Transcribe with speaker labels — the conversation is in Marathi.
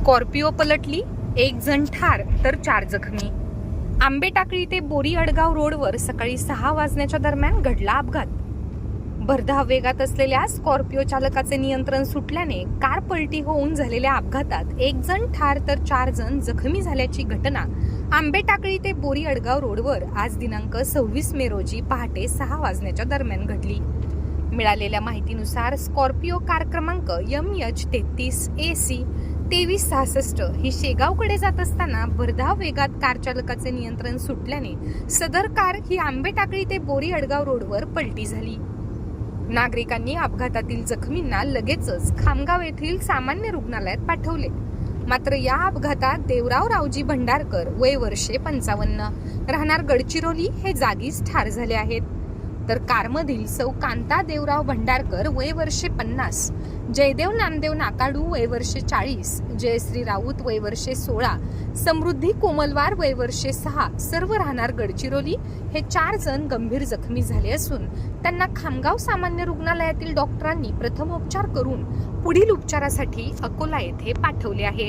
Speaker 1: Scorpio पलटली एक जण ठार तर चार जखमी. आंबेटाकळी ते बोरी अडगाव रोडवर सकाळी सहा वाजण्याच्या दरम्यान घडला अपघात. भरधाव वेगात असलेल्या स्कॉर्पिओ चालकाचे नियंत्रण सुटल्याने कार पलटी होऊन झालेल्या अपघातात एक जण ठार तर चार जण जखमी झाल्याची घटना आंबेटाकळी ते बोरी अडगाव रोडवर आज दिनांक सव्वीस मे रोजी पहाटे सहा वाजण्याच्या दरम्यान घडली. मिळालेल्या माहितीनुसार स्कॉर्पिओ कार क्रमांक यम एच तेहतीस ए सी तेवीस सहासष्ट ही शेगावकडे जात असताना भरधाव वेगात कार चालकाचे नियंत्रण सुटल्याने सदर कार ही आंबेटाकळी ते बोरी अडगाव रोडवर पलटी झाली. नागरिकांनी अपघातातील जखमींना लगेचच खामगाव येथील सामान्य रुग्णालयात पाठवले. मात्र या अपघातात देवराव रावजी भंडारकर वय वर्षे पंचावन्न. राहणार गडचिरोली हे जागीच ठार झाले आहेत. तर कारमधील सौ कांता देवराव भंडारकर वय वर्षे पन्नास जयदेव नामदेव नाकाडू वय वर्षे चाळीस जयश्री राऊत वय वर्षे सोळा समृद्धी कोमलवार वय वर्षे सहा सर्व राहणार गडचिरोली हे चार जण गंभीर जखमी झाले असून त्यांना खामगाव सामान्य रुग्णालयातील डॉक्टरांनी प्रथमोपचार करून पुढील उपचारासाठी अकोला येथे पाठवले आहे.